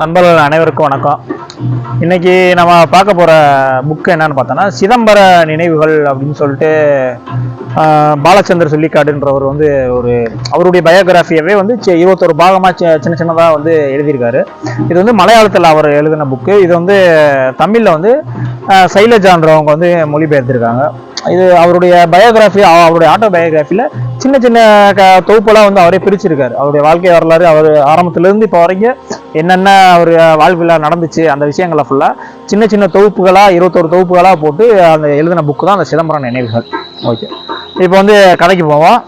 நண்பர்கள் அனைவருக்கும் வணக்கம். இன்னைக்கு நம்ம பார்க்க போகிற புக்கு என்னன்னு பார்த்தோன்னா சிதம்பர நினைவுகள் அப்படின்னு சொல்லிட்டு பாலச்சந்தர் சொல்லிக்காடுன்றவர் வந்து ஒரு அவருடைய பயோகிராஃபியவே வந்து இருபத்தொரு பாகமாக சின்ன சின்னதாக வந்து எழுதியிருக்காரு. இது வந்து மலையாளத்தில் அவர் எழுதின புக்கு இது வந்து தமிழில் வந்து சைலஜான்றவங்க வந்து மொழிபெயர்த்திருக்காங்க. இது அவருடைய பயோகிராஃபி அவருடைய ஆட்டோ பயோகிராஃபியில் சின்ன சின்ன க தொகுப்பெல்லாம் வந்து அவரே பிரிச்சிருக்காரு. அவருடைய வாழ்க்கை வரலாறு அவர் ஆரம்பத்திலிருந்து இப்போ வரைக்கும் என்னென்ன அவர் வாழ்வில் நடந்துச்சு அந்த விஷயங்களை ஃபுல்லாக சின்ன சின்ன தொகுப்புகளாக இருபத்தொரு தொகுப்புகளாக போட்டு அந்த எழுதின புக்கு தான் அந்த சிதம்பரம் நினைவுகள். ஓகே இப்போ வந்து கதைக்கு போவோம்.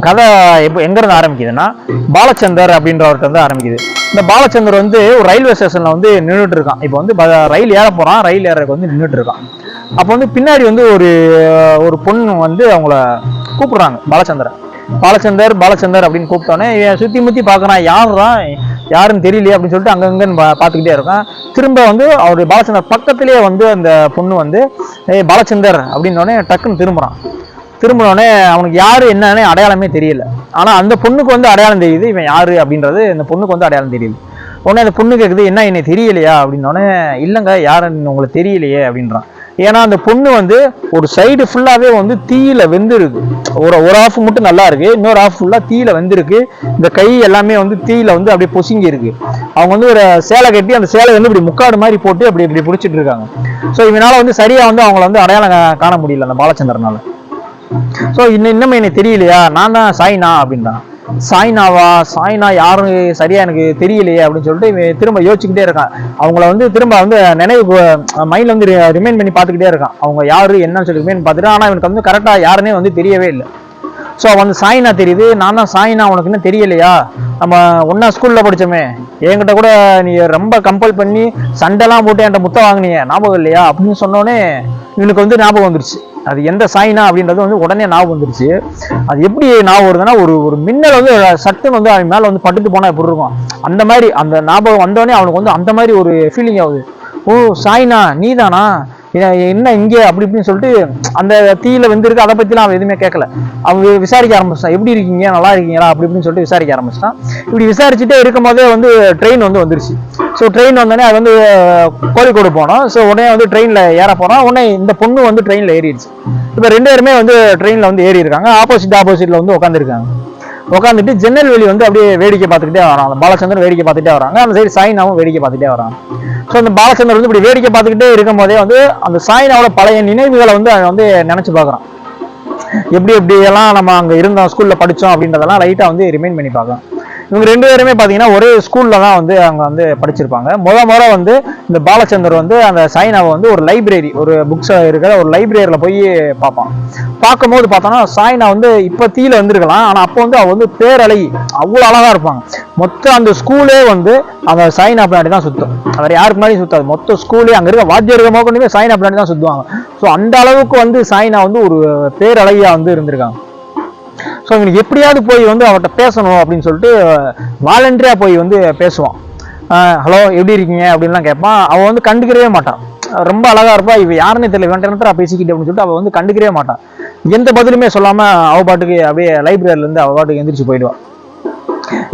கதை இப்போ எங்கேருந்து ஆரம்பிக்குதுன்னா பாலச்சந்தர் அப்படின்றவர்கிட்ட வந்து ஆரம்பிக்குது. இந்த பாலச்சந்தர் வந்து ஒரு ரயில்வே ஸ்டேஷனில் வந்து நின்றுட்டு இருக்கான் இப்போ வந்து ப- ரயில் ஏற போகிறான் ரயில் ஏறக்கு வந்து நின்றுட்டு இருக்கான் அப்போ வந்து பின்னாடி வந்து ஒரு ஒரு பொண்ணு வந்து அவங்கள கூப்பிடுறாங்க. பாலச்சந்திரன் பாலச்சந்தர் பாலச்சந்தர் அப்படின்னு கூப்பிட்டோன்னே இவன் சுற்றி முற்றி பார்க்குறான் யாருதான் யாருன்னு தெரியலையே அப்படின்னு சொல்லிட்டு அங்கங்கன்னு பா பார்த்துக்கிட்டே இருக்கான். திரும்ப வந்து அவருடைய பாலச்சந்தர் பக்கத்துலேயே வந்து அந்த பொண்ணு வந்து ஏ பாலச்சந்தர் அப்படின்னோடனே டக்குன்னு திரும்புகிறான் திரும்பினோடனே அவனுக்கு யாரு என்னன்னு அடையாளமே தெரியல. ஆனால் அந்த பொண்ணுக்கு வந்து அடையாளம் தெரியுது இவன் யாரு அப்படின்றது அந்த பொண்ணுக்கு வந்து அடையாளம் தெரியுது. உடனே அந்த பொண்ணு கேட்குது என்ன என்னை தெரியலையா? அப்படின்னோடனே இல்லைங்க யாருன்னு உங்களுக்கு தெரியலையே அப்படின்றான். ஏன்னா அந்த பொண்ணு வந்து ஒரு சைடு ஃபுல்லாகவே வந்து தீயில வெந்திருக்கு. ஒரு ஒரு ஆஃப் மட்டும் நல்லா இருக்கு இன்னொரு ஆஃப் ஃபுல்லாக தீயில வெந்திருக்கு. இந்த கை எல்லாமே வந்து தீயில வந்து அப்படியே பொசுங்கி இருக்கு அவங்க வந்து ஒரு சேலை கட்டி அந்த சேலை வந்து இப்படி முக்காடு மாதிரி போட்டு அப்படி இப்படி பிடிச்சிட்டு இருக்காங்க. ஸோ இவனால வந்து சரியா வந்து அவங்கள வந்து அடையாளம் காண முடியல அந்த பாலச்சந்திரனால. ஸோ இன்னும் இன்னும் எனக்கு தெரியலையா? நான் தான் சாய்னா அப்படின்றான். சாய்னாவா? சாய்னா யாரும் சரியா எனக்கு தெரியலையே அப்படின்னு சொல்லிட்டு இவன் திரும்ப யோசிச்சுக்கிட்டே இருக்கான். அவங்கள வந்து திரும்ப வந்து நினைவு மைண்ட்ல வந்து ரிமைண்ட் பண்ணி பார்த்துக்கிட்டே இருக்கான். அவங்க யாரு என்னன்னு சொல்லி ரிமைண்ட் பார்த்துட்டு ஆனால் இவனுக்கு வந்து கரெக்டா யாருன்னே வந்து தெரியவே இல்லை. ஸோ வந்து சாய்னா தெரியுது. நான் தான் சாய்னா உனக்கு இன்னும் தெரியலையா? நம்ம ஒன்றா ஸ்கூலில் படிச்சோமே. என்கிட்ட கூட நீ ரொம்ப கம்பல் பண்ணி சண்டைலாம் போட்டு என்கிட்ட முத்த வாங்கினியே ஞாபகம் இல்லையா? அப்படின்னு சொன்னோடனே இவனுக்கு வந்து ஞாபகம் வந்துருச்சு. அது எந்த சாய்னா அப்படின்றது வந்து உடனே ஞாபகம் வந்துருச்சு. அது எப்படி ஞாபகம் வருதுன்னா ஒரு ஒரு மின்னல் வந்து சட்டுன்னு வந்து அவன் மேலே வந்து பட்டுட்டு போனால் எப்படி இருக்கும்? அந்த மாதிரி அந்த ஞாபகம் வந்தோடனே அவனுக்கு வந்து அந்த மாதிரி ஒரு ஃபீலிங் ஆகுது. ஓ சாய்னா நீ தானா என்ன இங்கே அப்படி இப்படின்னு சொல்லிட்டு அந்த தீயில வெந்திருக்கு. அதை பத்திலாம் அவன் எதுவுமே கேட்கல. அவன் விசாரிக்க ஆரம்பிச்சிட்டான். எப்படி இருக்கீங்க? நல்லா இருக்கீங்களா? அப்படி இப்படின்னு சொல்லிட்டு விசாரிக்க ஆரம்பிச்சிட்டான். இப்படி விசாரிச்சுட்டே இருக்கும் போதே வந்து ட்ரெயின் வந்து வந்துருச்சு. ஸோ ட்ரெயின் வந்தோடனே அது வந்து கோழிக்கோடு போனோம். ஸோ உடனே வந்து ட்ரெயினில் ஏற போனோம் உடனே இந்த பொண்ணு வந்து ட்ரெயினில் ஏறிடுச்சு. இப்போ ரெண்டு பேருமே வந்து ட்ரெயினில் வந்து ஏறி இருக்காங்க ஆப்போசிட் ஆப்போசிட்டில் வந்து உட்காந்துருக்காங்க உட்காந்துட்டு ஜன்னல் வெளி வந்து அப்படியே வேடிக்கை பார்த்துக்கிட்டே வராங்க அந்த பாலச்சந்திரன் வேடிக்கை பார்த்துட்டே வராங்க அந்த சைடு சாய்னாவும் வேடிக்கை பார்த்துட்டே வராங்க ஸோ அந்த பாலச்சந்தர் வந்து இப்படி வேடிக்கை பார்த்துக்கிட்டே இருக்கும் போதே வந்து அந்த சாய்னாவோட பழைய நினைவுகளை வந்து அவன் வந்து நினைச்சு பார்க்குறான். எப்படி எப்படி எல்லாம் நம்ம அங்க இருந்தோம் ஸ்கூல்ல படிச்சோம் அப்படின்றதெல்லாம் லைட்டா வந்து ரிமைண்ட் பண்ணி பார்க்கலாம் இவங்க ரெண்டு பேருமே பார்த்தீங்கன்னா ஒரே ஸ்கூலில் தான் வந்து அவங்க வந்து படிச்சிருப்பாங்க. முத முறை வந்து இந்த பாலச்சந்தர் வந்து அந்த சாய்னாவை வந்து ஒரு லைப்ரரி ஒரு புக்ஸ் இருக்கிற ஒரு லைப்ரரியில் போய் பார்ப்பான். பார்க்கும்போது பார்த்தோன்னா சாய்னா வந்து இப்போ தீல வந்திருக்கலாம் ஆனால் அப்போ வந்து அவள் வந்து பேரழகி அவ்வளோ அழகாக இருப்பாங்க. மொத்தம் அந்த ஸ்கூலே வந்து அந்த சாய்னா பின்னாடி தான் சுத்தும். வேற யாருக்கு முன்னாடி சுத்தாது. மொத்த ஸ்கூலே அங்கே இருக்க வாத்தியார்கள் மோக்கணுமே சாய்னா பின்னாடி தான் சுத்துவாங்க. ஸோ அந்த அளவுக்கு வந்து சாய்னா வந்து ஒரு பேரழகியாக வந்து இருந்திருக்காங்க. ஸோ இவனுக்கு எப்படியாவது போய் வந்து அவர்கிட்ட பேசணும் அப்படின்னு சொல்லிட்டு வாலண்டரியாக போய் வந்து பேசுவான். ஹலோ எப்படி இருக்கீங்க? அப்படின்லாம் கேட்பான். அவன் வந்து கண்டுக்கிறவே மாட்டான். ரொம்ப அழகா இருப்பா. இவ யாருன்னு தெரியல. வேண்டாம் நேரத்தில் பேசிக்கிட்டு அப்படின்னு சொல்லிட்டு அவள் வந்து கண்டுக்கிறவே மாட்டான். எந்த பதிலுமே சொல்லாமல் அவ பாட்டுக்கு அப்படியே லைப்ரரியிலேருந்து அவள் அவ பாட்டுக்கு எந்திரிச்சு போயிடுவான்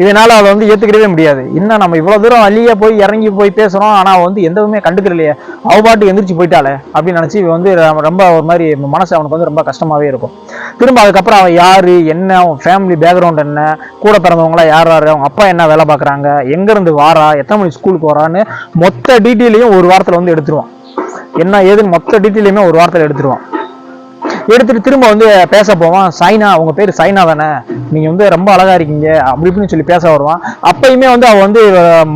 இதனால அதை வந்து ஏத்துக்கிடவே முடியாது. என்ன நம்ம இவ்வளவு தூரம் வழியா போய் இறங்கி போய் பேசுறோம் ஆனா வந்து எந்தவுமே கண்டுக்கிறலையே. அவ பாட்டு எந்திரிச்சு போயிட்டாளே அப்படின்னு நினைச்சு இவன் வந்து ரொம்ப ஒரு மாதிரி மனசு அவனுக்கு வந்து ரொம்ப கஷ்டமாவே இருக்கும். திரும்ப அதுக்கப்புறம் அவன் யாரு என்ன அவன் ஃபேமிலி பேக்ரவுண்ட் என்ன கூட பிறந்தவங்களா யார் யாரு அவங்க அப்பா என்ன வேலை பார்க்குறாங்க எங்க இருந்து வாரா எத்தனை மணி ஸ்கூலுக்கு வரான்னு மொத்த டீட்டெயிலையும் ஒரு வாரத்துல வந்து எடுத்துருவான். என்ன ஏதுன்னு மொத்த டீட்டெயிலையுமே ஒரு வாரத்துல எடுத்துருவான். எடுத்துட்டு திரும்ப வந்து பேச போவான். சைனா உங்க பேர் சைனா தானே. நீங்க வந்து ரொம்ப அழகா இருக்கீங்க. அப்படி இப்படின்னு சொல்லி பேச வருவான். அப்பயுமே வந்து அவ வந்து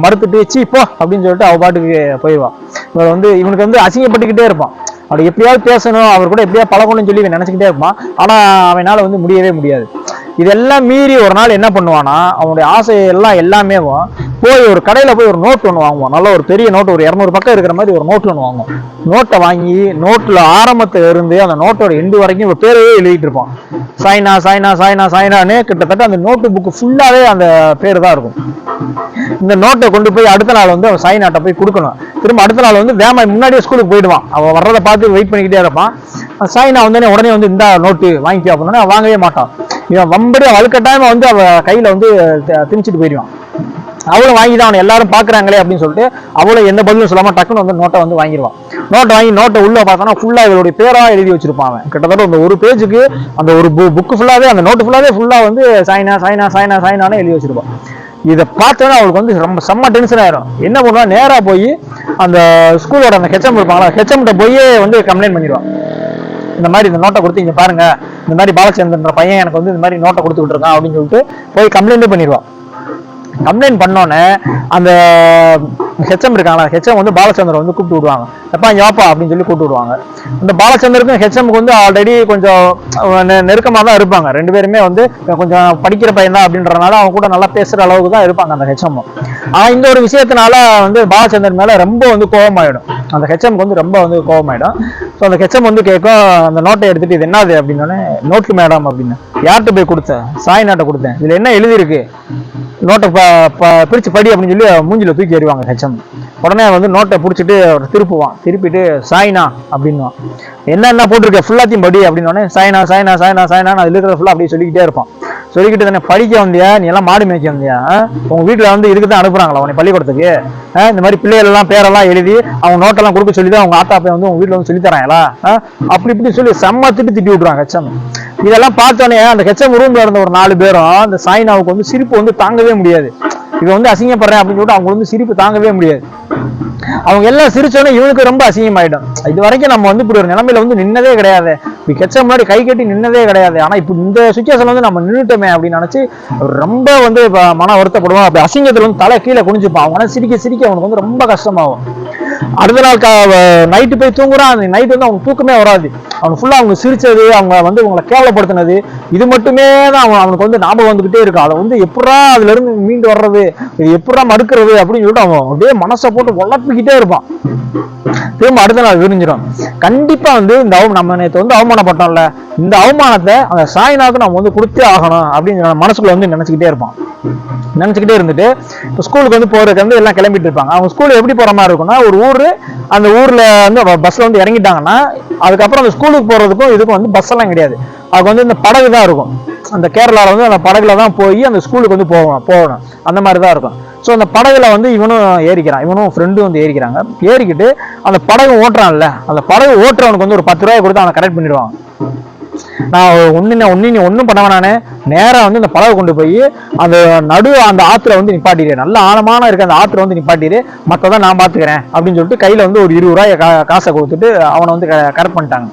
மறுத்துட்டு சீ போ அப்படின்னு சொல்லிட்டு அவ பாட்டுக்கு போயிடுவான். இவன் வந்து இவனுக்கு வந்து அசிங்கப்பட்டுக்கிட்டே இருப்பான். அவர் எப்படியாவது பேசணும். அவர் கூட எப்படியா பழகணும்னு சொல்லி இவன் நினைச்சுக்கிட்டே இருப்பான். ஆனா அவனால வந்து முடியவே முடியாது. இதெல்லாம் மீறி ஒரு நாள் என்ன பண்ணுவானா அவனுடைய ஆசையெல்லாம் எல்லாமே போய் ஒரு கடையில் போய் ஒரு நோட் ஒன்று வாங்குவான். நல்ல ஒரு பெரிய நோட்டு ஒரு இரநூறு பக்கம் இருக்கிற மாதிரி ஒரு நோட் ஒன்று வாங்குவோம் நோட்டை வாங்கி நோட்டில் ஆரம்பத்தில் இருந்து அந்த நோட்டோட எண்டு வரைக்கும் ஒரு பேரையே எழுதிட்டு இருப்பான். சாய்னா சாய்னா சாய்னா சாய்னான்னு கிட்டத்தட்ட அந்த நோட்டு புக்கு ஃபுல்லாகவே அந்த பேர் தான் இருக்கும். இந்த நோட்டை கொண்டு போய் அடுத்த நாள் வந்து அவன் சாய்னாட்ட போய் கொடுக்கணும். திரும்ப அடுத்த நாள் வந்து வேமா முன்னாடியே ஸ்கூலுக்கு போயிடுவான். அவன் வர்றதை பார்த்து வெயிட் பண்ணிக்கிட்டே இருப்பான். சாய்னா வந்தோடனே உடனே வந்து இந்த நோட்டு வாங்கிக்கோ அப்படின்னா வாங்கவே மாட்டான். இவன் வம்படி வலுக்கட்டாயமா வந்து அவ கையில வந்து திணிச்சிட்டு போயிடுவான். அவளும் வாங்கி தான் அவனை எல்லாரும் பாக்குறாங்களே அப்படின்னு சொல்லிட்டு அவளும் எந்த பதிலும் சொல்லாம டக்குன்னு வந்து நோட்டை வந்து வாங்கிடுவான் நோட்டை வாங்கி நோட்டை உள்ள பார்த்தோன்னா ஃபுல்லா இவளுடைய பேரா எழுதி வச்சிருப்பான் அவன். கிட்டத்தட்ட அந்த ஒரு பேஜுக்கு அந்த ஒரு புக்கு ஃபுல்லாவே அந்த நோட்டு ஃபுல்லாவே ஃபுல்லா வந்து சாய்னா சாய்னா சாய்னா சாய்னான்னு எழுதி வச்சிருப்பான். இதை பார்த்தோன்னா அவளுக்கு வந்து ரொம்ப செம்ம டென்ஷன் ஆயிரும். என்ன பண்ணுவா நேரா போய் அந்த ஸ்கூலோட அந்த ஹெச்எம் இருப்பாங்களா? ஹெச்எம்கிட்ட போய் வந்து கம்ப்ளைண்ட் பண்ணிடுவான். இந்த மாதிரி இந்த நோட்டை கொடுத்து இங்கே பாருங்க. இந்த மாதிரி பாலச்சந்திரன்ற பையன் எனக்கு வந்து இந்த மாதிரி நோட்டை கொடுத்துக்கிட்டு இருக்கான் அப்படின்னு சொல்லிட்டு போய் கம்ப்ளைண்ட்டே பண்ணிடுவான். கம்ப்ளைண்ட் பண்ணோன்னே அந்த ஹெச்எம் இருக்காங்களா? ஹெச்எம் வந்து பாலச்சந்தர் வந்து கூப்பிட்டு விடுவாங்க. எப்பா யாப்பா அப்படின்னு சொல்லி கூப்பிட்டு விடுவாங்க. இந்த பாலச்சந்தருக்கும் ஹெச்எம்க்கு HM வந்து ஆல்ரெடி கொஞ்சம் நெருக்கமாக தான் இருப்பாங்க. ரெண்டு பேருமே வந்து கொஞ்சம் படிக்கிற பையன் தான் அப்படின்றனால அவங்க கூட நல்லா பேசுகிற அளவுக்கு தான் இருப்பாங்க அந்த ஹெச்எம் ஆனால் இந்த ஒரு விஷயத்தினால வந்து பாலச்சந்தர் மேலே ரொம்ப வந்து கோபமாயிடும். அந்த ஹெச்எம்க்கு வந்து ரொம்ப வந்து கோபமாயிடும். ஸோ அந்த ஹெச்எம் வந்து கேட்கும் அந்த நோட்டை எடுத்துட்டு இது என்னது அப்படின்னோடனே நோட்டு மேடம் அப்படின்னு. யார்கிட்ட போய் கொடுத்தேன் சாய் நாட்டை கொடுத்தேன். இதுல என்ன எழுதியிருக்கு? நோட்டை ப- ப- பிரிச்சு படி அப்படின்னு சொல்லி மூஞ்சில தூக்கி எறிவாங்க ஹெச்எம் உடனே வந்து நோட்டை பிடிச்சிட்டு அவர் திருப்புவான். திருப்பிட்டு சாய்னா அப்படின்னுவான். என்ன என்ன போட்டிருக்க? ஃபுல்லாத்தையும் படி அப்படின்னோடனே சாய்னா சாய்னா சாய்னா சாய்னா அதில் இருக்கிற ஃபுல்லாக அப்படியே சொல்லிக்கிட்டே இருப்பான். சொல்லிக்கிட்டு தானே படிக்க வந்தியா? நீ எல்லாம் மாடு மேய்க்க வந்தியா? உங்கள் உங்க வீட்டில் வந்து இதுக்கு தான் அனுப்புறாங்களா உன்னை பள்ளிக்கூடத்துக்கு? இந்த மாதிரி பிள்ளைகள் எல்லாம் பேரெல்லாம் எழுதி அவங்க நோட்டெல்லாம் கொடுக்க சொல்லி தான் அவங்க ஆத்தா பையன் வந்து உங்க வீட்டில் வந்து சொல்லி தராங்களா அப்படி இப்படி சொல்லி செம்ம திட்டு திட்டி விட்றாங்க ஹெச்எம் HM. இதெல்லாம் பார்த்தோன்னே அந்த HM ஹெச்எம் ரூமில் இருந்த ஒரு நாலு பேரும் அந்த சாய்னாவுக்கு வந்து சிரிப்பு வந்து தாங்கவே முடியாது. இவன் வந்து அசிங்கப்படுறேன் அப்படின்னு சொல்லிட்டு அவங்க வந்து சிரிப்பு தாங்கவே முடியாது. அவங்க எல்லாம் சிரிச்சோன்னே இவனுக்கு ரொம்ப அசிங்கமாயிடும் இது வரைக்கும் நம்ம வந்து இப்படி ஒரு நிலைமையில வந்து நின்னதே கிடையாது. இப்படி கெச்ச முன்னாடி கை கட்டி நின்னதே கிடையாது. ஆனா இப்போ இந்த சுச்சுவேஷன் வந்து நம்ம நின்னுட்டோமே அப்படின்னு நினைச்சு ரொம்ப வந்து மன வருத்தப்படுவோம் அப்படி அசிங்கத்துல வந்து தலை கீழே குனிஞ்சுப்பான். அவன சிரிக்க சிரிக்க அவனுக்கு வந்து ரொம்ப கஷ்டமாகும். அடுத்த நாள் நைட்டு போய் தூங்குறான். அந்த நைட் வந்து அவனுக்கு தூக்கமே வராது. அவன் ஃபுல்லா அவங்க சிரிச்சது அவங்க வந்து உங்களை கேவலப்படுத்தினது இது மட்டுமே தான் அவன் அவனுக்கு வந்து ஞாபகம் வந்துகிட்டே இருக்கும். அதை வந்து எப்படா அதுல இருந்து மீண்டு வர்றது இது எப்படா மறுக்கிறது அப்படின்னு சொல்லிட்டு அவன் அப்படியே மனசை போட்டு உழப்பிக்கிட்டே இருப்பான். திரும்ப அடுத்த நாள் விரிஞ்சிடும். கண்டிப்பா வந்து இந்த அவ நம்ம நேற்று வந்து அவமானப்பட்டோம்ல. இந்த அவமானத்தை அந்த சாய்னாக்கு நம்ம வந்து கொடுத்தே ஆகணும் அப்படின்னு மனசுக்குள்ள வந்து நினைச்சுக்கிட்டே இருப்பான். நினைச்சுக்கிட்டே இருந்துட்டு இப்போ ஸ்கூலுக்கு வந்து போறதுக்கு வந்து எல்லாம் கிளம்பிட்டு இருப்பாங்க. அவங்க ஸ்கூல் எப்படி போற மாதிரி இருக்கும்னா ஒரு ஊர் அந்த ஊர்ல வந்து பஸ்ஸில் வந்து இறங்கிட்டாங்கன்னா அதுக்கப்புறம் அந்த ஸ்கூலுக்கு போறதுக்கும் இதுக்கும் வந்து பஸ் எல்லாம் கிடையாது. அதுக்கு வந்து இந்த படகு தான் இருக்கும். அந்த கேரளாவில் வந்து அந்த படகுல தான் போய் அந்த ஸ்கூலுக்கு வந்து போகணும் போகணும். அந்த மாதிரி தான் இருக்கும். ஸோ அந்த படகுல வந்து இவனும் ஏறிக்கிறான். இவனும் ஃப்ரெண்டும் வந்து ஏறிக்கிறாங்க. ஏறிக்கிட்டு அந்த படகு ஓட்டுறான்ல. அந்த படகு ஓட்டுறவனுக்கு வந்து ஒரு பத்து ரூபாய் கொடுத்து அவனை கரெக்ட் பண்ணிடுவாங்க. நான் ஒன்னு ஒன்னு நீ ஒன்றும் பண்ண வேணானே. நேரா வந்து இந்த படவை கொண்டு போய் அந்த நடு அந்த ஆத்துல வந்து நிப்பாட்டிடு. நல்ல ஆழமான இருக்க அந்த ஆத்துல வந்து நிப்பாட்டிடு. மற்றதான் நான் பாத்துக்கிறேன் அப்படின்னு சொல்லிட்டு கையில வந்து ஒரு இருபது ரூபாய் கா- காசை கொடுத்துட்டு அவனை வந்து கரெக்ட் பண்ணிட்டாங்க.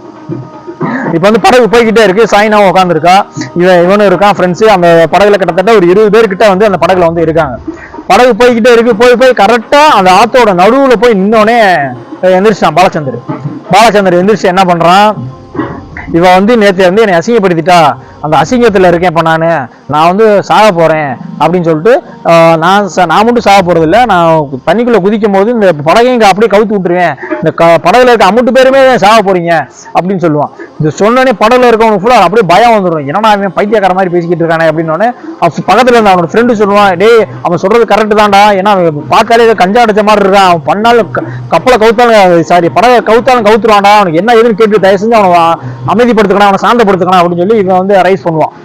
இப்போ வந்து படகு போய்கிட்டே இருக்கு. சாய்னாவும் உட்காந்துருக்கா இவன் இவனும் இருக்கான் ஃப்ரெண்ட்ஸு அந்த படகுல கிட்டத்தட்ட ஒரு இருபது பேர்கிட்ட வந்து அந்த படகுல வந்து இருக்காங்க. படகு போய்கிட்டே இருக்கு. போய் போய் கரெக்டா அந்த ஆத்தோட நடுவுல போய் நின்னோடனே எந்திரிச்சான் பாலச்சந்தர். பாலச்சந்தர் எந்திரிச்சு என்ன பண்றான்? இவ வந்து நேத்து வந்து என்னை அசிங்கப்படுத்திட்டா. அந்த அசிங்கத்தில் இருக்கேன் இப்போ நான். நான் வந்து சாக போகிறேன் அப்படின்னு சொல்லிட்டு நான் ச- நான் மட்டும் சாக போகிறதில்ல நான் தண்ணிக்குள்ளே குதிக்கும் போது இந்த படகையும் இங்கே அப்படியே கவுத்து விட்டுருவேன். இந்த க- படகுல இருக்க அமுட்டு பேருமே சாக போகிறீங்க அப்படின்னு சொல்லுவான். இது சொன்னோடனே படகுல இருக்கவனுக்கு ஃபுல்லாக அப்படியே பயம் வந்துடும் என்னடா அவன் பைத்தியக்கார மாதிரி பேசிக்கிட்டு இருக்கானே அப்படின்னோடனே பக்கத்தில் இருந்த அவனோட ஃப்ரெண்டு சொல்லுவான் டேய் அவன் சொல்கிறது கரெக்டு தான்டா. ஏன்னா அவன் பார்த்தாலே கஞ்சா அடிச்ச மாதிரி இருக்கான். அவன் பண்ணாலும் க- கப்பலை கவுத்தாலும் சாரி படகை கவுத்தாலும் கவுத்துருவான்டா. அவனுக்கு என்ன ஏதுன்னு கேட்டு தயவு செஞ்சு அவனை அமைதிப்படுத்துக்கணும் அவனை சாந்தப்படுத்துக்கணும் அப்படின்னு சொல்லி இவன் வந்து ரைஸ் பண்ணுவான்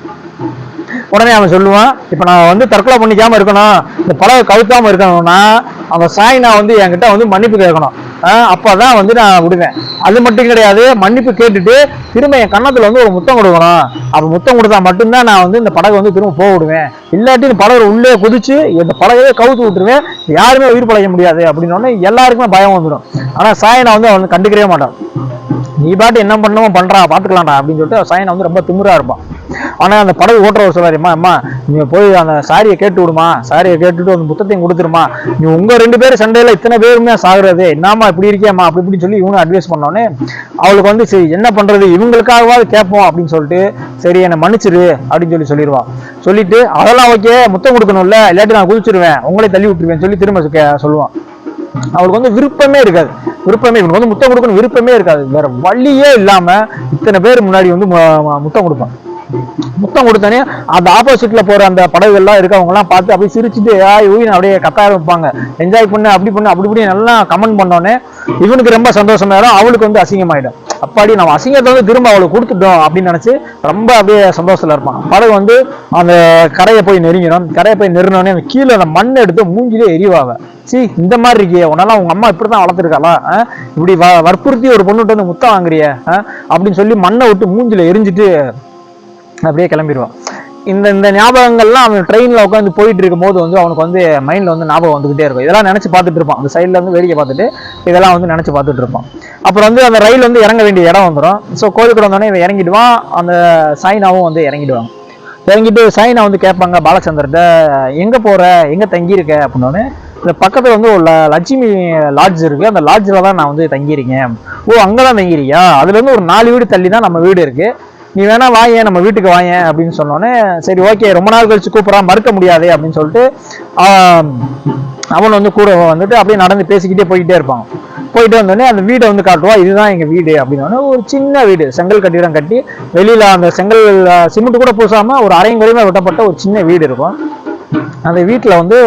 உடனே அவன் சொல்லுவான் இப்ப நான் வந்து தற்கொலை பண்ணிக்காம இருக்கணும். இந்த படகை கவுத்தாமல் இருக்கணும்னா அவன் சாயினா வந்து என்கிட்ட வந்து மன்னிப்பு கேட்கணும். ஆஹ் அப்பதான் வந்து நான் விடுவேன். அது மட்டும் கிடையாது மன்னிப்பு கேட்டுட்டு திரும்ப என் கன்னத்துல வந்து ஒரு முத்தம் கொடுக்கணும். அப்போ முத்தம் கொடுத்தா மட்டும்தான் நான் வந்து இந்த படகு வந்து திரும்ப போக விடுவேன். இல்லாட்டி இந்த படகு உள்ளே குதிச்சு இந்த படகையே கவுத்து விட்டுருவேன். யாருமே உயிர் பழைய முடியாது அப்படின்னு உடனே எல்லாருக்குமே பயம் வந்துடும் ஆனா சாயினா வந்து அவன் கண்டுக்கவே மாட்டான். நீ பாட்டு என்ன பண்ணணுமோ பண்றா பார்த்துக்கலாம்டா அப்படின்னு சொல்லிட்டு சாயனை வந்து ரொம்ப திமிரா இருப்பான். ஆனா அந்த படகு ஓட்டுறவர் சொல்றாரு அம்மா நீ போய் அந்த சாரியை கேட்டு விடுமா? சாரியை கேட்டுட்டு அந்த புத்தத்தையும் கொடுத்துருமா? நீ உங்க ரெண்டு பேரும் சண்டையில இத்தனை பேருமே சாகுறது. என்னம்மா இப்படி இருக்கியாம்மா? அப்படி இப்படின்னு சொல்லி இவனு அட்வைஸ் பண்ணோன்னே அவளுக்கு வந்து சரி என்ன பண்றது? இவங்களுக்காகவாது கேட்போம் அப்படின்னு சொல்லிட்டு சரி என்னை மன்னிச்சிரு அப்படின்னு சொல்லி சொல்லிடுவான் சொல்லிட்டு அதெல்லாம் ஓகே முத்தம் கொடுக்கணும்ல இல்லாட்டி நான் குதிச்சிருவேன் உங்களே தள்ளி விட்டுருவேன் சொல்லி திரும்ப சொல்லுவான். அவளுக்கு வந்து விருப்பமே இருக்காது. விருப்பமே இவனுக்கு வந்து முத்தம் கொடுக்கணும் விருப்பமே இருக்காது. வேற வழியே இல்லாம இத்தனை பேர் முன்னாடி வந்து முத்தம் கொடுப்பான். முத்தம் கொடுத்தானே அந்த ஆப்போசிட்ல போற அந்த படகுகள்லாம் இருக்கவங்கலாம் பார்த்து அப்படியே சிரிச்சுட்டு ஆய் ஊயின் அப்படியே கத்த ஆரம்பிப்பாங்க. என்ஜாய் பண்ணு அப்படி பண்ணு அப்படி இப்படி நல்லா கமெண்ட் பண்ணோன்னே இவனுக்கு ரொம்ப சந்தோஷமாயிடும் அவளுக்கு வந்து அசிங்கமாயிடும். அப்பாடி நம்ம அசிங்கத்தை வந்து திரும்ப அவளுக்கு கொடுத்துட்டோம் அப்படின்னு நினைச்சு ரொம்ப அப்படியே சந்தோஷத்துல இருப்பான். படகு வந்து அந்த கரையை போய் நெருங்கிடும். கரையை போய் நெருங்கினோடனே அந்த கீழே அந்த மண் எடுத்து மூஞ்சிலே எரிவாவ சி இந்த மாதிரி இருக்கியே உன்னால உங்க அம்மா இப்படிதான் வளர்த்துருக்காளா? இப்படி வ- வற்புறுத்தி ஒரு பொண்ணுகிட்ட வந்து முத்தம் வாங்குறிய அப்படின்னு சொல்லி மண்ணை விட்டு மூஞ்சில எரிஞ்சிட்டு அப்படியே கிளம்பிடுவான். இந்த இந்த ஞாபகங்கள்லாம் அவன் ட்ரெயினில் உட்காந்து போயிட்டு இருக்கும்போது வந்து அவனுக்கு வந்து மைண்டில் வந்து ஞாபகம் வந்துகிட்டே இருக்கும். இதெல்லாம் நினச்சி பார்த்துட்டு இருப்பான் அந்த சைடில் வந்து வேடிக்கை பார்த்துட்டு இதெல்லாம் வந்து நினச்சி பார்த்துட்டு இருப்பான் அப்புறம் வந்து அந்த ரயில் வந்து இறங்க வேண்டிய இடம் வந்துடும் ஸோ கோழிக்கூட வந்தோடனே இவன் இறங்கிடுவான். அந்த சைனாவும் வந்து இறங்கிடுவாங்க இறங்கிட்டு சைனா வந்து கேட்பாங்க பாலச்சந்தர்கிட்ட எங்கே போகிற எங்கே தங்கியிருக்க? அப்படின்னோடனே இந்த பக்கத்தில் வந்து ஒரு ல- லட்சுமி லாட்ஜ் இருக்கு. அந்த லாட்ஜில் தான் நான் வந்து தங்கியிருக்கேன். ஓ அங்கே தான் தங்கியிருக்கியா அதுலேருந்து ஒரு நாலு வீடு தள்ளி தான் நம்ம வீடு இருக்குது நீ வேணா வாயேன் நம்ம வீட்டுக்கு வாயேன் அப்படின்னு சொன்னோன்னே சரி ஓகே ரொம்ப நாள் கழிச்சு கூப்பிட்றான் மறுக்க முடியாது அப்படின்னு சொல்லிட்டு அவன் வந்து கூட வந்துட்டு அப்படியே நடந்து பேசிக்கிட்டே போய்கிட்டே இருப்பான். போயிட்டு வந்தோடனே அந்த வீடை வந்து காட்டுவா இதுதான் எங்க வீடு அப்படின்னு ஒரு சின்ன வீடு செங்கல் கட்டிடம் கட்டி வெளியில அந்த செங்கல் சிமெண்ட் கூட பூசாம ஒரு அரைங்குறையுமே வெட்டப்பட்ட ஒரு சின்ன வீடு இருக்கும். அந்த வீட்டில் வந்து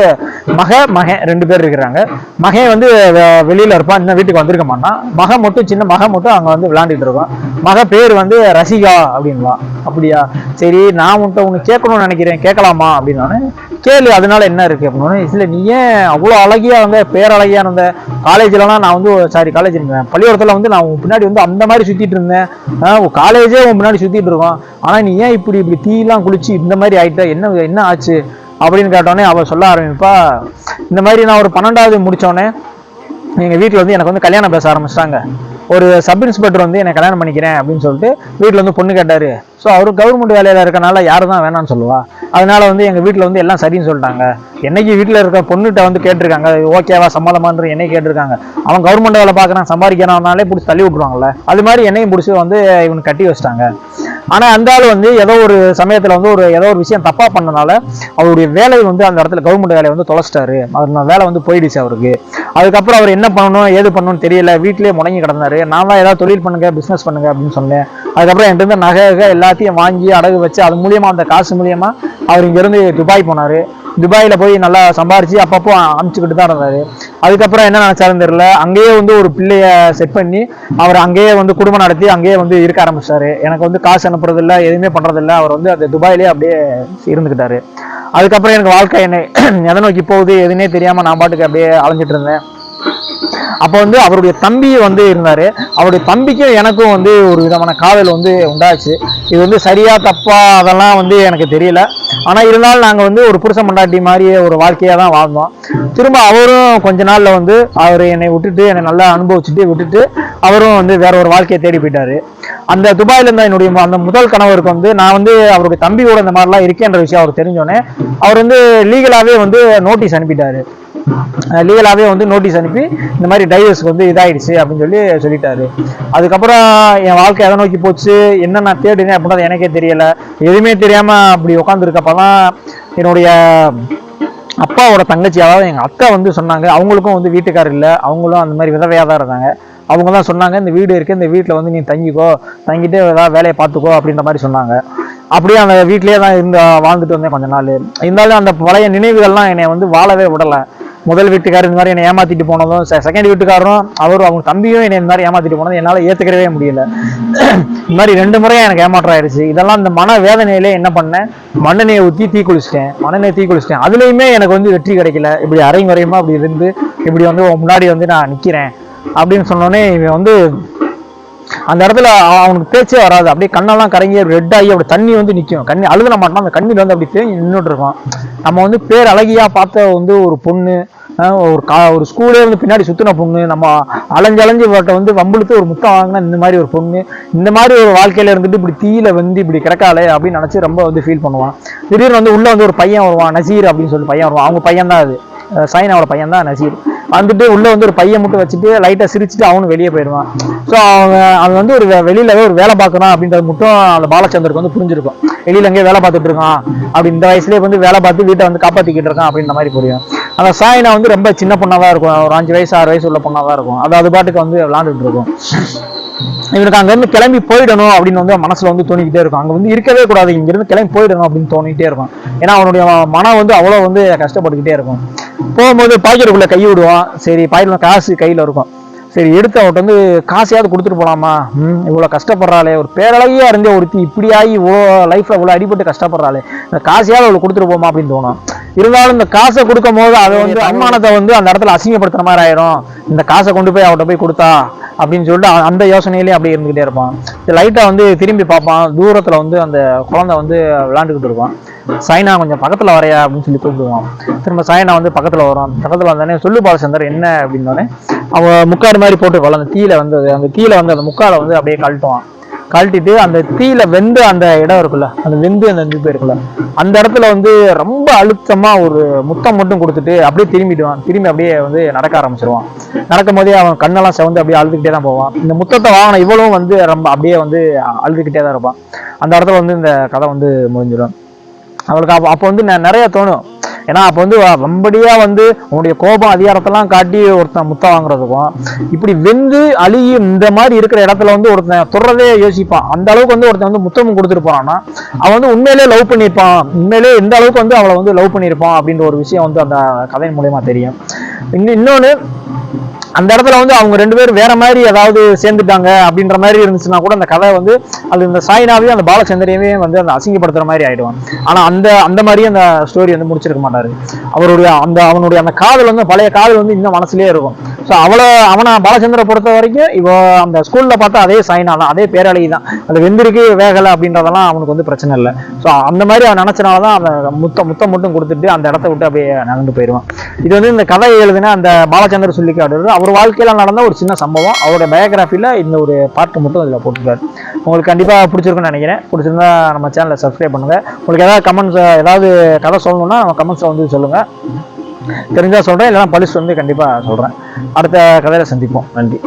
மக மகன் ரெண்டு பேர் இருக்கிறாங்க. மகன் வந்து வெளியில் இருப்பான். இன்னும் வீட்டுக்கு வந்திருக்க மாட்டான். மக மட்டும் சின்ன மக மட்டும் அங்க வந்து விளாண்டுட்டு இருப்பான். மக பேர் வந்து ரசிகா அப்படின்லாம் அப்படியா? சரி நான் உன்கிட்ட ஒன்று கேட்கணும்னு நினைக்கிறேன். கேட்கலாமா? அப்படின்னானே கேளு அதனால என்ன இருக்கு? அப்படின்னு இல்லை நீ ஏன் அவ்வளோ அழகியா இருந்த பேரழகியா இருந்த? காலேஜ்லலாம் நான் வந்து சாரி காலேஜ் இருந்தேன் பள்ளிக்கூடத்தில் வந்து நான் உன் பின்னாடி வந்து அந்த மாதிரி சுத்திட்டு இருந்தேன். காலேஜே உன் முன்னாடி சுத்திட்டு இருக்கோம். ஆனா நீ ஏன் இப்படி இப்படி தீலாம் குளிச்சு இந்த மாதிரி ஆயிட்டா? என்ன என்ன ஆச்சு? அப்படின்னு கேட்டோடனே அவ சொல்ல ஆரம்பிப்பா இந்த மாதிரி நான் ஒரு பன்னெண்டாவது முடிச்சோடனே எங்கள் வீட்டில் வந்து எனக்கு வந்து கல்யாணம் பேச ஆரம்பிச்சிட்டாங்க. ஒரு சப் இன்ஸ்பெக்டர் வந்து என்னை கல்யாணம் பண்ணிக்கிறேன் அப்படின்னு சொல்லிட்டு வீட்டில் வந்து பொண்ணு கேட்டாரு. ஸோ அவர் கவர்மெண்ட் வேலையில் இருக்கனால யாரு தான் வேணாம்னு சொல்லுவா. அதனால வந்து எங்கள் வீட்டில் வந்து எல்லாம் சரின்னு சொல்லிட்டாங்க. என்னைக்கு வீட்டில் இருக்க பொண்ணுகிட்ட வந்து கேட்டிருக்காங்க ஓகேவா சம்மதமான்ற என்னை கேட்டிருக்காங்க. அவன் கவர்மெண்ட் வேலை பார்க்குறான் சம்பாதிக்கிறான்னாலே பிடிச்சி தள்ளி விட்டுருவாங்கல்ல. அது மாதிரி என்னையும் பிடிச்சி வந்து இவனு கட்டி வச்சிட்டாங்க. ஆனா அந்த ஆள் வந்து ஏதோ ஒரு சமயத்துல வந்து ஒரு ஏதோ ஒரு விஷயம் தப்பா பண்ணனால அவருடைய வேலை வந்து அந்த இடத்துல கவர்மெண்ட் வேலையை வந்து தொலைச்சிட்டாரு. அவர் வேலை வந்து போயிடுச்சு அவருக்கு. அதுக்கப்புறம் அவர் என்ன பண்ணணும் ஏது பண்ணணும்னு தெரியல. வீட்டிலேயே முடங்கி கிடந்தாரு. நான் தான் ஏதாவது தொழில் பண்ணுங்க பிஸ்னஸ் பண்ணுங்க அப்படின்னு சொன்னேன். அதுக்கப்புறம் என்கிட்ட நகைகள் நகை எல்லாத்தையும் வாங்கி அடகு வச்சு அது மூலியமா அந்த காசு மூலியமா அவர் இங்கேருந்து துபாய் போனார். துபாயில் போய் நல்லா சம்பாரிச்சு அப்பப்போ அமுச்சுக்கிட்டு தான் இருந்தார். அதுக்கப்புறம் என்ன நினச்சாருன்னு தெரியல. அங்கேயே வந்து ஒரு பிள்ளைய செட் பண்ணி அவர் அங்கேயே வந்து குடும்பம் நடத்தி அங்கேயே வந்து இருக்க ஆரம்பிச்சாரு. எனக்கு வந்து காசு அனுப்புறது எதுவுமே பண்ணுறதில்ல அவர் வந்து அந்த துபாயிலே அப்படியே இருந்துக்கிட்டாரு அதுக்கப்புறம் எனக்கு வாழ்க்கை என்னை எதை நோக்கி போகுது எதுனே தெரியாமல் நான் பாட்டுக்கு அப்படியே அலைஞ்சிட்டு இருந்தேன். அப்போ வந்து அவருடைய தம்பி வந்து இருந்தார். அவருடைய தம்பிக்கும் எனக்கும் வந்து ஒரு விதமான காதல் வந்து உண்டாச்சு. இது வந்து சரியாக தப்பாக அதெல்லாம் வந்து எனக்கு தெரியல. ஆனால் இருந்தாலும் நாங்கள் வந்து ஒரு புருஷ மண்டாட்டி மாதிரியே ஒரு வாழ்க்கையாக தான் வாழ்ந்தோம். திரும்ப அவரும் கொஞ்ச நாளில் வந்து அவர் என்னை விட்டுட்டு என்னை நல்லா அனுபவிச்சுட்டு விட்டுட்டு அவரும் வந்து வேற ஒரு வாழ்க்கையை தேடி போயிட்டார். அந்த துபாயிலேருந்து என்னுடைய அந்த முதல் கணவருக்கு வந்து நான் வந்து அவருடைய தம்பியோட இந்த மாதிரிலாம் இருக்கேன்ற விஷயம் அவர் தெரிஞ்சோடனே அவர் வந்து லீகலாகவே வந்து நோட்டீஸ் அனுப்பிட்டாரு. லீகலாகவே வந்து நோட்டீஸ் அனுப்பி இந்த மாதிரி டைவர்ஸ்க்கு வந்து இதாயிடுச்சு அப்படின்னு சொல்லி சொல்லிட்டாரு. அதுக்கப்புறம் என் வாழ்க்கை எதை நோக்கி போச்சு என்ன நான் தேடினேன் அப்படின்றது எனக்கே தெரியல. எதுவுமே தெரியாம அப்படி உட்காந்துருக்கப்பதான் என்னுடைய அப்பாவோட தங்கச்சி அதாவது எங்க அக்கா வந்து சொன்னாங்க அவங்களுக்கும் வந்து வீட்டுக்காரர் இல்லை அவங்களும் அந்த மாதிரி விதவையாக தான் இருந்தாங்க. அவங்க தான் சொன்னாங்க இந்த வீடு இருக்கு இந்த வீட்டில் வந்து நீ தங்கிக்கோ தங்கிட்டு ஏதாவது வேலையை பார்த்துக்கோ அப்படின்ற மாதிரி சொன்னாங்க. அப்படியே அந்த வீட்லேயே தான் இருந்து வாழ்ந்துட்டு வந்தேன் கொஞ்ச நாள். இருந்தாலும் அந்த பழைய நினைவுகள்லாம் என்னை வந்து வாழவே விடலை. முதல் வீட்டுக்காரர் இந்த மாதிரி என்னை ஏமாத்திட்டு போனதும் செகண்ட் வீட்டுக்காரரும் அவரும் அவங்க தம்பியும் என்னை இந்த மாதிரி ஏமாத்திட்டு போனதும் என்னால் ஏற்றுக்கவே முடியல. இந்த மாதிரி ரெண்டு முறையும் எனக்கு ஏமாற்றம் ஆயிடுச்சு இதெல்லாம் இந்த மன வேதனையிலே என்ன பண்ணேன்? மண்ணெண்ணெயை ஊற்றி தீ குளிச்சிட்டேன். மண்ணெண்ணெய் தீ குளிச்சிட்டேன். அதுலேயுமே எனக்கு வந்து வெற்றி கிடைக்கல. இப்படி அரைங்குறையுமா அப்படி இருந்து இப்படி வந்து முன்னாடி வந்து நான் நிற்கிறேன் அப்படின்னு சொன்னோடனே இவன் வந்து அந்த இடத்துல அவனுக்கு பேச்சே வராது. அப்படியே கண்ணெல்லாம் கரங்கி ரெட் ஆகி அப்படி தண்ணி வந்து நிற்கும் கண்ணி அழுத மாட்டான். அந்த கண்ணீர் வந்து அப்படி தேங்கி நின்றுட்டு இருப்பான். நம்ம வந்து பேர் அழகியா பார்த்த வந்து ஒரு பொண்ணு ஒரு கா ஒரு ஸ்கூலே வந்து பின்னாடி சுத்தின பொண்ணு நம்ம அலைஞ்சு அலைஞ்சு இவர்கிட்ட வந்து வம்புழுத்து ஒரு முத்தம் வாங்கினா இந்த மாதிரி ஒரு பொண்ணு இந்த மாதிரி ஒரு வாழ்க்கையில இருந்துட்டு இப்படி தீயில வந்து இப்படி கிடக்காளே அப்படின்னு நினைச்சு ரொம்ப வந்து ஃபீல் பண்ணுவான். திடீர்னு வந்து உள்ள வந்து ஒரு பையன் வருவான் நசீர் அப்படின்னு சொல்லி பையன் வருவான். அவங்க பையன் தான் அது. அஹ் சைனாவோட பையன் தான் நசீர். வந்துட்டு உள்ள வந்து ஒரு பையன் மட்டும் வச்சுட்டு லைட்டா சிரிச்சுட்டு அவனும் வெளியே போயிடுவான். ஸோ அவன் அவன் வந்து ஒரு வெளியில ஒரு வேலை பார்க்கணும் அப்படின்றது மட்டும் அந்த பாலச்சந்தருக்கு வந்து புரிஞ்சிருக்கும். வெளியில எங்கேயோ வேலை பார்த்துட்டு இருக்கான் அப்படி இந்த வயசுலயே வந்து வேலை பார்த்து வீட்டை வந்து காப்பாத்திக்கிட்டு இருக்கான் அப்படின்ற மாதிரி புரியும். அந்த சாயினா வந்து ரொம்ப சின்ன பொண்ணா தான் இருக்கும். ஒரு அஞ்சு வயசு ஆறு வயசு உள்ள பொண்ணா தான் இருக்கும். அது அது பாட்டுக்கு வந்து விளாண்டுட்டு இருக்கும். இவனுக்கு அங்கேருந்து கிளம்பி போயிடணும் அப்படின்னு வந்து மனசுல வந்து தோணிக்கிட்டே இருக்கும். அங்க வந்து இருக்கவே கூடாது. இங்கிருந்து கிளம்பி போயிடணும் அப்படின்னு தோணிக்கிட்டே இருக்கும். ஏன்னா அவனுடைய மனம் வந்து அவ்வளோ வந்து கஷ்டப்பட்டுக்கிட்டே இருக்கும். போகும்போது பாக்கெட்டுக்குள்ள கை விடுவான். சரி பாக்கெட்ல காசு கையில இருக்கும். சரி எடுத்து அவட்ட வந்து காசையாவது கொடுத்துட்டு போலாமா? ம் இவ்வளோ கஷ்டப்படுறாளே. ஒரு பேரழகியா இருந்தே ஒருத்தி இப்படியாகி இவ்வளோ லைஃப்ல இவ்வளோ அடிபட்டு கஷ்டப்படுறாளே. இந்த காசையாவது அவளுக்கு கொடுத்துட்டு போமா அப்படின்னு தோணும். இருந்தாலும் இந்த காசை கொடுக்கும் போது அதை வந்து அம்மானத்தை வந்து அந்த இடத்துல அசிங்கப்படுத்துற மாதிரி ஆயிரும். இந்த காசை கொண்டு போய் அவட்ட போய் கொடுத்தா அப்படின்னு சொல்லிட்டு அந்த யோசனையிலேயே அப்படியே இருந்துகிட்டே இருப்பான். லைட்டாக வந்து திரும்பி பார்ப்பான். தூரத்தில் வந்து அந்த குழந்தை வந்து விளாண்டுக்கிட்டு இருப்பான். சைனா கொஞ்சம் பக்கத்தில் வரையா அப்படின்னு சொல்லி கூப்பிடுவான் திரும்ப சைனா வந்து பக்கத்தில் வரும். பக்கத்தில் வந்தோடனே சொல்லு பாலச்சந்தர் என்ன அப்படின்னோடனே அவன் முக்காடு மாதிரி போட்டு அந்த தீயில வந்து அந்த தீயில வந்து அந்த முக்காலை வந்து அப்படியே கழட்டுவான். கழட்டிட்டு அந்த தீயில வெந்து அந்த இடம் இருக்குல்ல அந்த வெந்து அந்த இது இருக்குல்ல அந்த இடத்துல வந்து ரொம்ப அழுத்தமா ஒரு முத்தம் மட்டும் கொடுத்துட்டு அப்படியே திரும்பிடுவான். திரும்பி அப்படியே வந்து நடக்க ஆரம்பிச்சிருவான். நடக்கும் போதே அவன் கண்ணெல்லாம் செவந்து அப்படியே அழுதுகிட்டே தான் போவான். இந்த முத்தத்தை வாங்கின இவளும் வந்து ரொம்ப அப்படியே வந்து அழுதுகிட்டே தான் இருப்பான். அந்த இடத்துல வந்து இந்த கதை வந்து முடிஞ்சிடும். அவளுக்கு அப்போ அப்போ வந்து நெ- நிறைய தோணும். ஏன்னா அப்போ வந்து வம்படியாக வந்து உன்னுடைய கோபம் அதிகாரத்தெல்லாம் காட்டி ஒருத்தன் முத்தம் வாங்குறதுக்கும் இப்படி வெந்து அழுகி இந்த மாதிரி இருக்கிற இடத்துல வந்து ஒருத்தன் தொடரதே யோசிப்பான். அந்த அளவுக்கு வந்து ஒருத்தன் வந்து முத்தமும் கொடுத்துட்டு போறான்னா அவன் வந்து உண்மையிலே லவ் பண்ணியிருப்பான். உண்மையிலே எந்த அளவுக்கு வந்து அவளை வந்து லவ் பண்ணியிருப்பான் அப்படின்ற ஒரு விஷயம் வந்து அந்த கதையின் மூலயமா தெரியும். இன்னும் இன்னொன்று அந்த இடத்துல வந்து அவங்க ரெண்டு பேரும் வேற மாதிரி ஏதாவது சேர்ந்துட்டாங்க அப்படின்ற மாதிரி இருந்துச்சுன்னா கூட அந்த கதை வந்து அது இந்த சாய்னாவையும் அந்த பாலச்சந்திரையும் வந்து அந்த அசிங்கப்படுத்துற மாதிரி ஆயிடுவான் ஆனா அந்த அந்த மாதிரியே அந்த ஸ்டோரி வந்து முடிச்சிருக்க மாட்டாரு. அவருடைய அந்த அவனுடைய அந்த காதல் வந்து பழைய காதல் வந்து இன்னும் மனசுலயே இருக்கும். ஸோ அவளை அவனை பாலச்சந்திர பொறுத்த வரைக்கும் இவ அந்த ஸ்கூல்ல பார்த்தா அதே சாய்னா தான் அதே பேரழகி தான். அது வெந்திருக்கு வேகலை அப்படின்றதெல்லாம் அவனுக்கு வந்து பிரச்சனை இல்லை. ஸோ அந்த மாதிரி அவன் நினைச்சனால தான் அந்த முத்தம் முத்தம் மட்டும் கொடுத்துட்டு அந்த இடத்த விட்டு அப்படியே நடந்து போயிடுவான். இது வந்து இந்த கதை எழுதின அந்த பாலச்சந்திர சொல்லிக்காடு அவர் வாழ்க்கையில் நடந்த ஒரு சின்ன சம்பவம். அவருடைய பயோகிராஃபியில் இந்த ஒரு பாட்டு மட்டும் அதில் போட்டிருக்காரு. உங்களுக்கு கண்டிப்பாக பிடிச்சிருக்குன்னு நினைக்கிறேன். பிடிச்சிருந்தா நம்ம சேனலை சப்ஸ்கிரைப் பண்ணுங்கள் உங்களுக்கு ஏதாவது கமெண்ட்ஸ் ஏதாவது கதை சொல்லணும்னா நம்ம கமெண்ட்ஸை வந்து சொல்லுங்கள் தெரிஞ்சால் சொல்கிறேன் இல்லைன்னா பலிஸ் வந்து கண்டிப்பாக சொல்கிறேன் அடுத்த கதையில் சந்திப்போம். நன்றி.